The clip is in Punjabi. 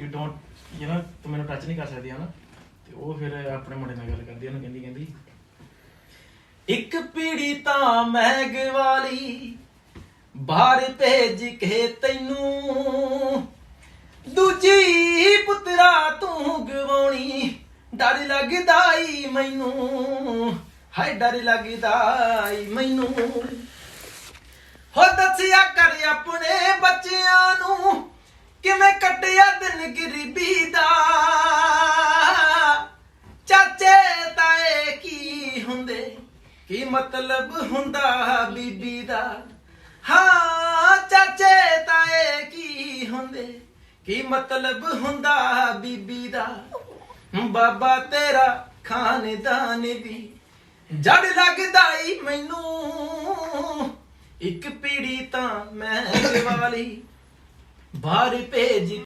ਯੂ ਡੋਨਟ ਯੂ نو ਤੂੰ ਮੈਨੂੰ ਟੱਚ ਨਹੀਂ ਕਰ ਸਕਦੀ, ਹਨਾ? ਤੇ ਉਹ ਫਿਰ ਆਪਣੇ ਮੁੰਡੇ ਨਾਲ ਗੱਲ ਕਰਦੀ, ਉਹਨੂੰ ਕਹਿੰਦੀ ਕਹਿੰਦੀ, ਇੱਕ ਪੀੜੀ ਤਾਂ ਮੈਂ ਗਵਾਲੀ ਬਾਹਰ ਭੇਜ ਕੇ ਤੈਨੂੰ। ਦੂਜੀ ਪੁੱਤਰਾ ਤੂੰ ਗਵਾਉਣੀ, ਡਰ ਲੱਗਦਾ ਈ ਮੈਨੂੰ। ਹਾਏ, ਡਰ ਲੱਗਦਾ ਈ ਮੈਨੂੰ। ਹੋ ਦੱਸਿਆ ਕਰ ਆਪਣੇ ਕੱਟਿਆ ਗਰੀਬੀ ਦਾ। ਚਾਚੇ ਤਾਏ ਕੀ ਹੁੰਦੇ? ਕੀ ਮਤਲਬ ਹੁੰਦਾ ਬੀਬੀ ਦਾ? ਹਾਂ, ਚਾਚੇ ਤਾਏ ਕੀ ਹੁੰਦੇ? ਕੀ ਮਤਲਬ ਹੁੰਦਾ ਬੀਬੀ ਦਾ? ਬਾਬਾ ਤੇਰਾ ਖਾਨਦਾਨ ਵੀ ਜੜ ਲੱਗਦਾ ਈ ਮੈਨੂੰ। ਇੱਕ ਪੀੜੀ ਤਾਂ ਮੈਂ ਵਾਲੀ ਬਾਹਰ ਭੇਜ